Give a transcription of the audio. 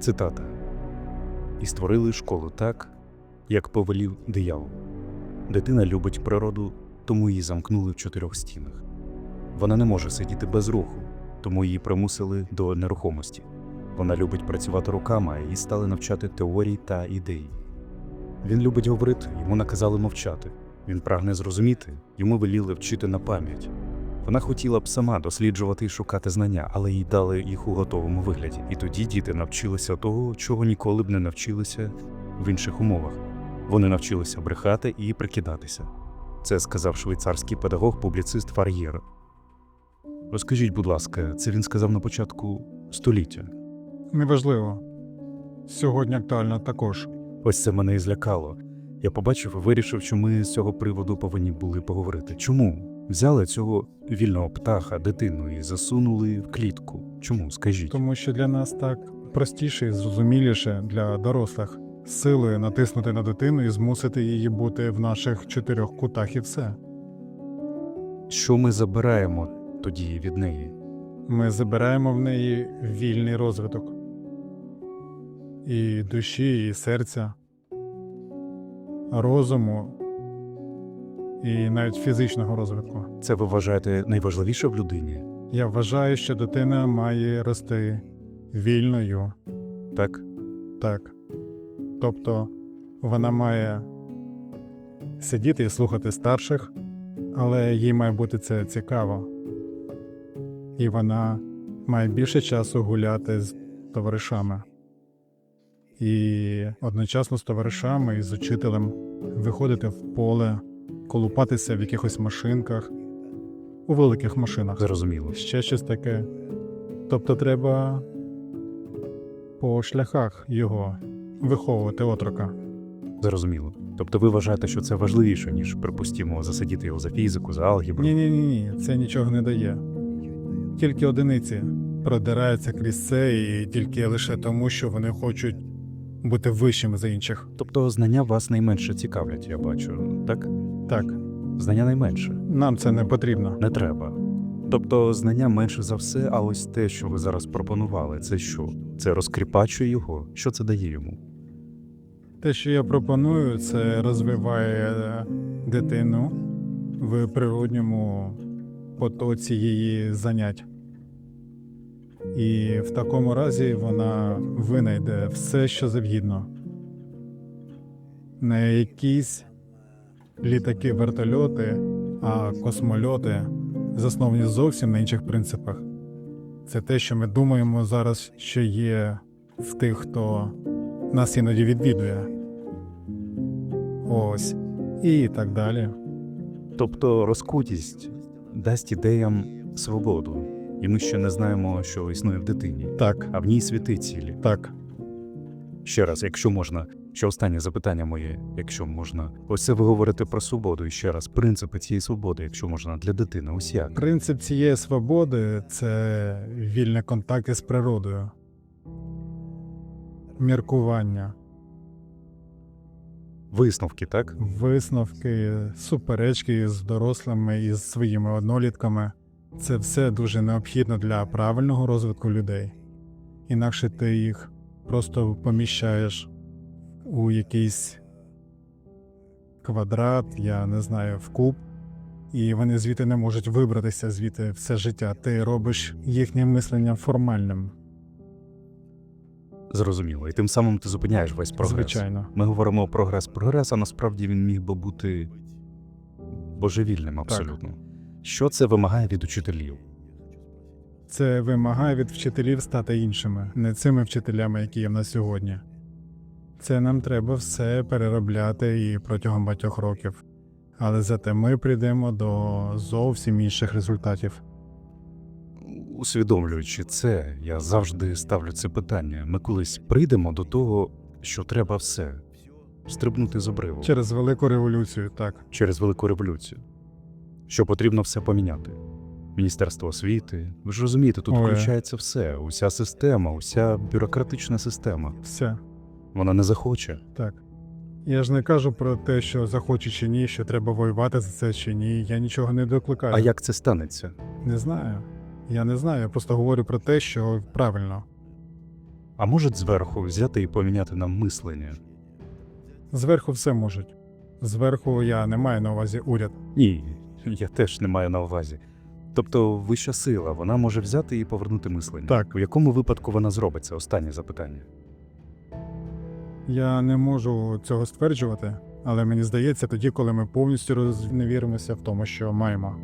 Цитата. І створили школу так, як повелів диявол. Дитина любить природу, тому її замкнули в чотирьох стінах. Вона не може сидіти без руху, тому її примусили до нерухомості. Вона любить працювати руками, а її стали навчати теорій та ідей. Він любить говорити, йому наказали мовчати. Він прагне зрозуміти, йому веліли вчити на пам'ять. Вона хотіла б сама досліджувати і шукати знання, але їй дали їх у готовому вигляді. І тоді діти навчилися того, чого ніколи б не навчилися в інших умовах. Вони навчилися брехати і прикидатися. Це сказав швейцарський педагог, публіцист Фар'єр. Розкажіть, будь ласка, це він сказав на початку століття. Неважливо. Сьогодні актуально також. Ось це мене і злякало. Я побачив і вирішив, що ми з цього приводу повинні були поговорити. Чому взяли цього вільного птаха, дитину і засунули в клітку? Чому? Скажіть. Тому що для нас так простіше і зрозуміліше для дорослих силою натиснути на дитину і змусити її бути в наших чотирьох кутах і все. Що ми забираємо тоді від неї? Ми забираємо в неї вільний розвиток і душі, і серця, розуму, і навіть фізичного розвитку. Це ви вважаєте найважливіше в людині? Я вважаю, що дитина має рости вільною, Так? так. Тобто вона має сидіти і слухати старших, але їй має бути це цікаво. І вона має більше часу гуляти з товаришами. І одночасно з товаришами і з учителем виходити в поле, колупатися в якихось машинках, у великих машинах. Зрозуміло. Ще щось таке. Тобто треба по шляхах його виховувати отрока. Зрозуміло. Тобто ви вважаєте, що це важливіше, ніж, припустімо, засидіти його за фізику, за алгебру? Ні, ні, ні, це нічого не дає. Тільки одиниці продираються крізь це і тільки лише тому, що вони хочуть бути вищими за інших. Тобто знання вас найменше цікавлять, я бачу, так? Так, Знання найменше. нам це не потрібно. Не треба. Тобто знання менше за все, а ось те, що ви зараз пропонували, це що? Це розкріпачує його? Що це дає йому? Те, що я пропоную, це розвиває дитину в природньому потоці її занять. І в такому разі вона винайде все, що завгідно. Не якісь літаки, вертольоти, а космольоти, засновані зовсім на інших принципах. Це те, що ми думаємо зараз, що є в тих, хто нас іноді відвідує. Ось. І так далі. Тобто розкутість дасть ідеям свободу, і ми ще не знаємо, що існує в дитині, Так, а в ній світи цілі. так. Ще раз, якщо можна, ще останнє запитання моє, якщо можна. Ось це ви говорите про свободу. І ще раз, принципи цієї свободи, якщо можна, для дитини. Ось як. Принцип цієї свободи це вільний контакт із природою. Міркування, Висновки, так? висновки, суперечки з дорослими і з своїми однолітками. Це все дуже необхідно для правильного розвитку людей. Інакше ти їх просто поміщаєш у якийсь квадрат, я не знаю, в куб, і вони звідти не можуть вибратися звідти все життя. Ти робиш їхнє мислення формальним, Зрозуміло. І тим самим ти зупиняєш весь прогрес. звичайно. Ми говоримо прогрес, прогрес, а насправді він міг би бути божевільним абсолютно. Що це вимагає від учителів? Це вимагає від вчителів стати іншими, не цими вчителями, які є в нас сьогодні. Це нам треба все переробляти і протягом багатьох років. Але зате ми прийдемо до зовсім інших результатів. Усвідомлюючи це, я завжди ставлю це питання. Ми колись прийдемо до того, що треба все стрибнути з обриву Через велику революцію, так. через велику революцію. Що потрібно все поміняти. Міністерство освіти. Ви ж розумієте, тут Ой. включається все, уся система, уся бюрократична система. Все. Вона не захоче. Так. Я ж не кажу про те, що захочу чи ні, що треба воювати за це чи ні. Я нічого не докликаю. А як це станеться? Не знаю. Я не знаю. Я просто говорю про те, що правильно. А може зверху взяти і поміняти нам мислення? Зверху все можуть. Зверху я не маю на увазі уряд. Ні, я теж не маю на увазі. Тобто вища сила, вона може взяти і повернути мислення. Так. У якому випадку вона зробить це останнє запитання? Я не можу цього стверджувати, але мені здається, тоді, коли ми повністю розневіримося в тому, що маємо.